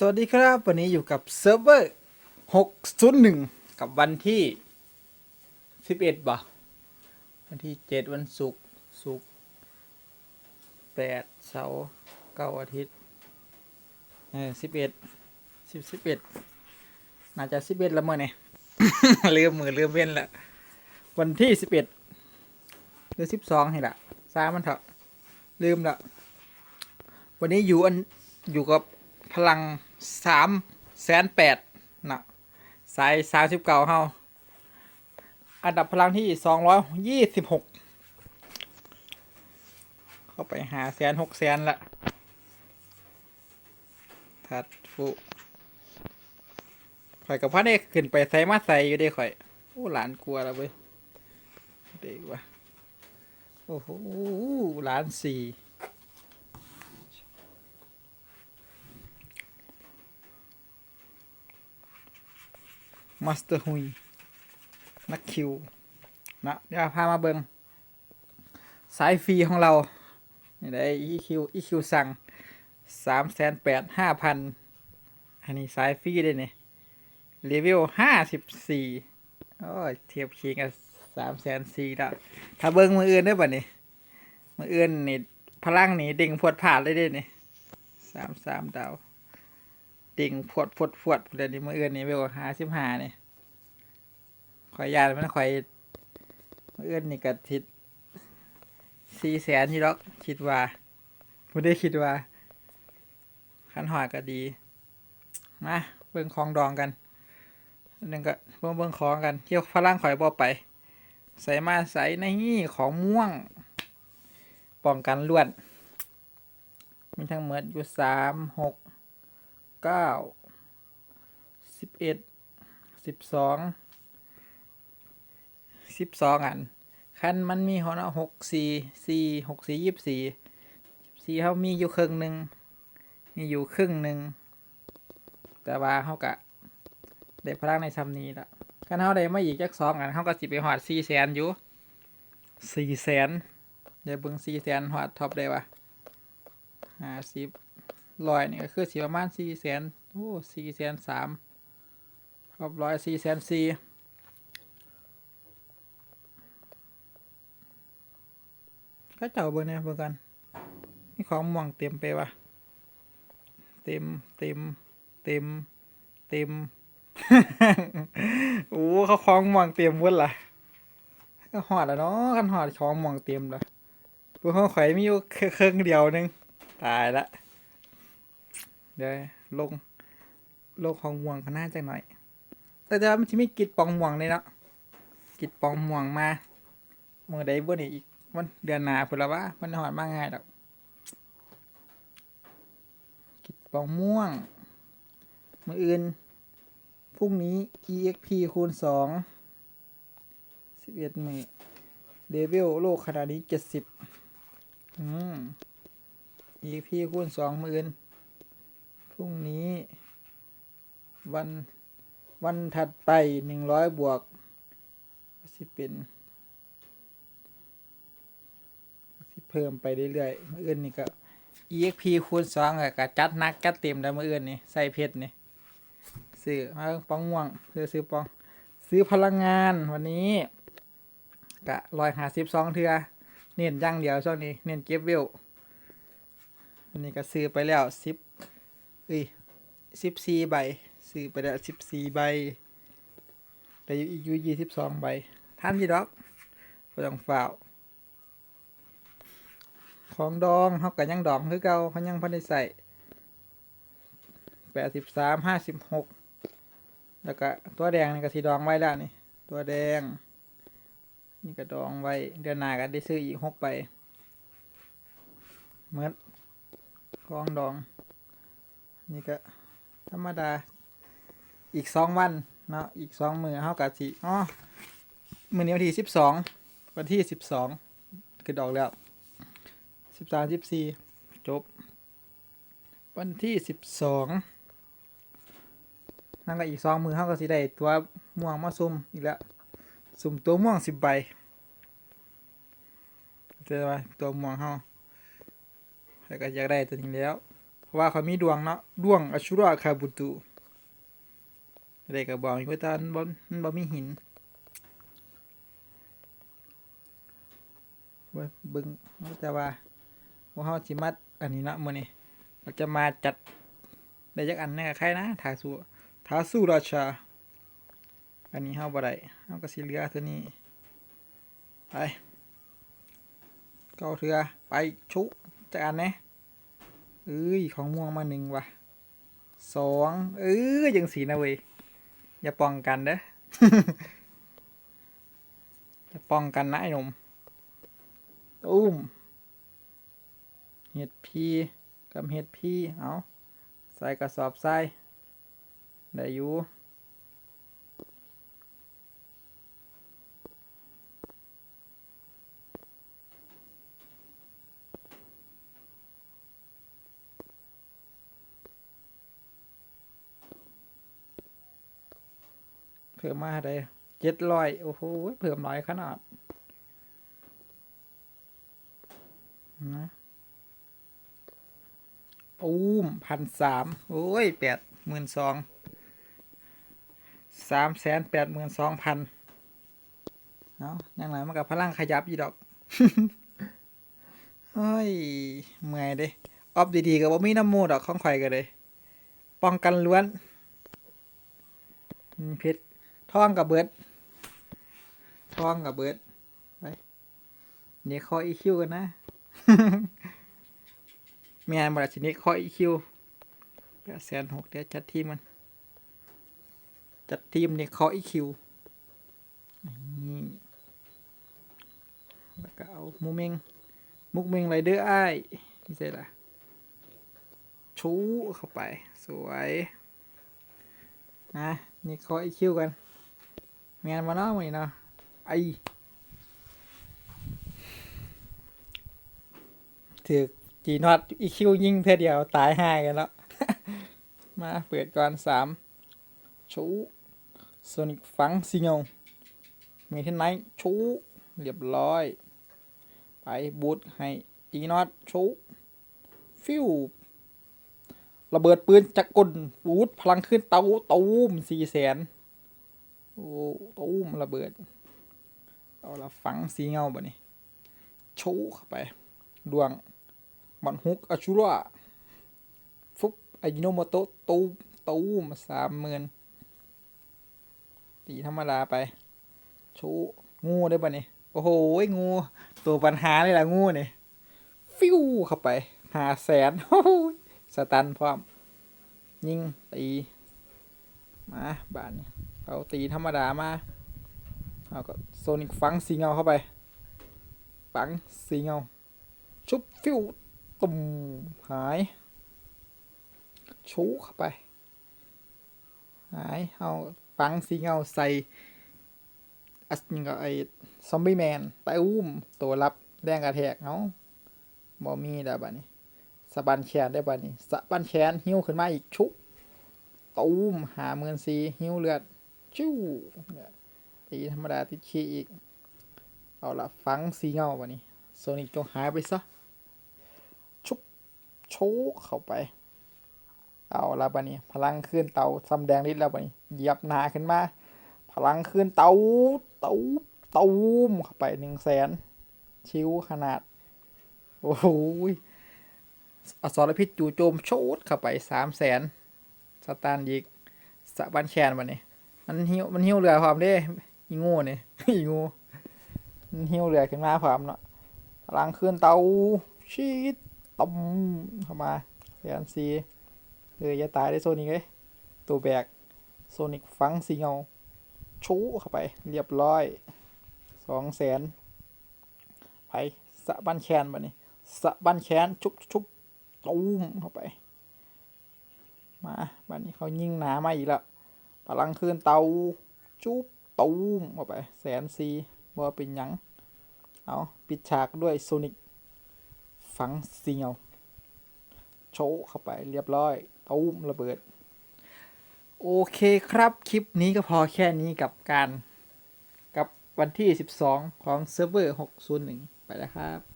สวัสดีครับ วันนี้อยู่กับเซิร์ฟเวอร์ 601 กับวันที่ 11บ่วันที่ 7 วันศุกร์ศุกร์8เสาร์9อาทิตย์เออ11 10 11 น่าจะ 11แล้วเมื่อไงลืมมือลืมเว้นละวันที่ 11 หรือ 12นี่แหละซ้ามันเถอะลืมละวันนี้อยู่อันอยู่กับพลัง สามแสนแปดนะสายสามสิบเก้าเฮาอันดับพลังที่สองร้อยยี่สิบหกเข้าไปหาแสนหกแสนละทัดฟุข่อยกับพ่อเด็กขึ้นไปใส่มาใส่อยู่ด้ข่อย โอ้หลานกลัวแล้วเว้ยเด็กวะโอ้โหหลานสี่ มาสเตอร์ฮุยนักคิวนะเดี๋ยวพามาเบิงสายฟรีของเรานี่ได้อีคิวอีคิวสั่งสามแสนแปดห้าพันอันนี้สายฟรีได้เนี่ยเลเวลห้าสิบสี่โอ้ยเทียบเคียงกับสามแสนสี่แล้วถ้าเบิงมืออื่นได้ป่ะนี่มืออื่นนี่พลังนี่เด้งพวดผ่านเลยเด้เนี่สามสามดาว ติ่งพวดพวดพวดเดี๋ยวนี้มืออื่นนี่เวลหาสิบหาเนี่ยข่อยยานมันข่อยมืออื่นนี่ก็ทิดสี่แสนที่ล็อกคิดว่าไม่ได้คิดว่าขันหอยก็ดีมาเบิ่งของดองกันอันนึงก็เบิ่งเบิ่งของกันเที่ยวฝรั่งข่อยบ่ไป ใส่มาใส่ในนี่ของม่วงป้องกันล้วน มีทั้งหมดอยู่สามหก เก้าสิบเอ็ดสิบสองสิบสองอัน คันมันมีหัวเนาะหกสี่สี่หกสี่ยี่สิบสี่สี่เขามีอยู่ครึ่งหนึ่งมีอยู่ครึ่งหนึ่งแต่ว่าเขากะได้พลังในซ้ำนี้ละคันเขาได้มาอีกจักสองอันเขาก็สิไปหอดสี่แสนอยู่สี่แสนเดี๋ยวเบิ่งสี่แสนหอดท็อปได้ปะห้าสิบ ร้อยนี่ก็คือสีประมาณสี่แสนโอ้สี่แสนสามรอบร้อยสี่แสนสี่ก็เจ้าเบอร์เนี่ยเบอร์กัน นี่ของม่วงเต็มไปวะเต็มเต็มเต็มเต็มโอ้เขาของม่วงเต็มหมดละก็หอดแล้วเนาะกันหอดของม่วงเต็มละพวกเขาข่อยมีอยู่เครื่องเดียวนึงตายละ เดี๋ยวลงโลกของม่วงก็น่าจะหน่อย แต่แต่ว่ามันจะไม่กิดปองม่วงเลยเนาะกิดปองม่วงมาเมื่อใดบ่นี่อีกวันเดือนหนาพุ่นละวะมันหอดมากง่ายดอกกิดปองม่วงมืออื่นพรุ่งนี้ exp คูณสองสิบเอ็ดมือเลเวลโลกขนาดนี้เจ็ดสิบอืม exp คูณสองมืออื่น พรุ่งนี้ วันวันถัดไปหนึ่งร้อยบวกสิเป็นสิเพิ่มไปเรื่อยๆมื่ออื่นนี่ก็ exp คูณสองอะก็จัดนักจัดเต็มแล้วมื่ออื่นนี่ใส่เพชรนี่ซื้อมาปองม่วงซื้อซื้อปอง ซื้อพลังงานวันนี้กะร้อยหาสิบสองเทือเน้นย่างเดียวช่วงนี้ เน้นเก็บเวลอันนี้ก็ซื้อไปแล้วสิบ เอ้ยสิบสี่ใบซื้อไปแล้วสิบสี่ใบแต่อยู่อีกอยู่ยี่สิบสองใบท่านยี่ดอกก็ต้องฝ่าวของดองเขาก็ยังดองคือเก่าเขายังพันได้ใส่แปดสิบสามห้าสิบหกแล้วก็ตัวแดงนี่ก็สีดองไว้แล้วนี่ ตัวแดง นี่ก็ดองไว้เดือนหน้าก็ได้ซื้ออีกหกใบเหมือนของดอง นี่ก็ธรรมดาอีกสองวันเนาะอีกสองมือเท่ากับสิอ๋อมือนี้วันที่สิบสองวันที่สิบสองคือดอกแล้วสิบสามสิบสี่จบ วันที่สิบสองนั่นก็อีกสองมือเท่ากับสิได้ตัวม่วงมาซุ่มอีกแล้วสุ่มตัวม่วงสิบใบเจอไหมตัวม่วงเฮาแล้วก็อยากได้ตัวนี้แล้ว เพราะว่าเขามีดวงเนาะดวงอชุราคาบุตุได้ก็บอกอยู่ว่าตอนบ่มันบ่มีหินเว้ยเบิ่งแต่ว่าว่าเฮาสิมัดอันนี้นะมื้อนี้เราจะมาจัดได้จักอันแน่กับใครนะทาสู้ทาสู้ราชา อันนี้เฮาบ่ได้เฮาก็สิเหลือตัวนี้ไปเก้าเถือไปชุจักอันแหน่ เอ้ย ของม่วงมาหนึ่งว่ะสองเอ้ยยังสีนะเว้ยอย่าป้องกันเด้ออย่าป้องกันนะไอ้หนุ่มอุ้มเห็ดพีกับเห็ดพีเอาใส่กระสอบใส่ได้อยู่ พิ่มมาได้เจ็ดร้อยโอ้โหเพิ่มหลายขนาดนะอุ้มพันสามโอ้ยแปดหมื่นสองสามแสนแปดหมื่นสองพันเอาอย่างไรมันกับพลังขยับอยู่ดอกเฮ้ยเมื่อยเด้ออฟดีๆกับว่ามีน้ำมูดอกข้องไข่กันเลยป้องกันล้วนเพชร ท่องกับเบิร์ดท่องกับเบิร์ดไปเดี๋ยวคออีคิวกันนะเมีงานบริษัทนี้คออีคิวแปดแสนหกเดี๋ยวจัดทีมมัน จัดทีมเนี่ยคออีคิวนี่แล้วก็เอามุกเมงมุกเมงไรเดอร์ไอ้ายนี่ใช่ละชูเข้าไป สวย นะ นี่คออีคิวกัน แมนมาเนาะมื้อนี้เนาะไอถือจีนอตอีคิวยิงเพื่อเดียวตายห่ากันแล้ว มาเปิดก่อนสามชูโซนิกฟังซิงเงมีที่ไหนชูเรียบร้อย ไปบูทให้จีนอตชูฟิวระเบิดปืนจักรกลบูทพลังขึ้นเตาตูมสี่แสน โอ้ตุ้มระเบิด เอาละฝังสีเงาบ่นี่โชว์เข้าไป ดวงบันฮุกอาชูระฟุบอายิโนโมโตะตูมตูมสามหมื่นตีธรรมดาไป โชว์งูได้บ่นี่โอ้โหงู ตัวปัญหาเลยล่ะงูนี่ฟิวเข้าไปหาแสนสตันพร้อม ยิงตีมาบานนี้ เอาตีธรรมดามาเอาก็โซนิกฟังสีเงาเข้าไป ฝังสีเงา ชุบฟิวตุ่มหาย ชูเข้าไป หาย เอาฝังสีเงาใส่อัสยิงกับไอ้ซอมบี้แมนไปอุ้ม ตัวรับแดงกระแทกเนาะบอมีได้บัดนี้สะบันแขนได้บัดนี้สะบันแขนหิ้วขึ้นมาอีกชุบตูมหาเมือนซีหิ้วเลือด จิ้วเนี่ยตีธรรมดาติดขี้อีก เอาละฟังสีเงาวันนี้โซนิกจงหายไปซะ ชุบโชกเข้าไป เอาละบันนี้พลังขึ้นเตาซ้ำแดงนิดแล้วบันนี้เหยียบหนาขึ้นมา พลังขึ้นเตาเตาเตา um เข้าไปหนึ่งแสนชิวขนาด โอ้โหยอสรพิษจู่โจมโชดเข้าไปสามแสนสตานยิกสะบันแคนวันนี้ มันหิวมันหิวเรือพร้อมเด้อีงูนี่อีงูมันหิวเรือขึ้นมาพร้อมเนาะพลังขึ้นเตาชีดตมเข้ามาแสนซีเอออย่าตายได้โซนิกเลยตัวแบกโซนิกฟังสีเงาชูเข้าไป เรียบร้อยสองแสนไปสะบันแคนบันนี้สะบันแคนชุบชุบตูมเข้าไป มาบันนี้เขายิงหนามาอีกแล้ว พลังคืนเตาจุ๊บตูมเข้าไปแสนซีบ่เป็นหยัง เอาปิดฉากด้วยโซนิกฝังเสีเงโชว์เข้าไปเรียบร้อยตูมระเบิด โอเคครับ คลิปนี้ก็พอแค่นี้กับการ กับวันที่ 12 ของเซิร์ฟเวอร์ 601 ไปแล้วครับ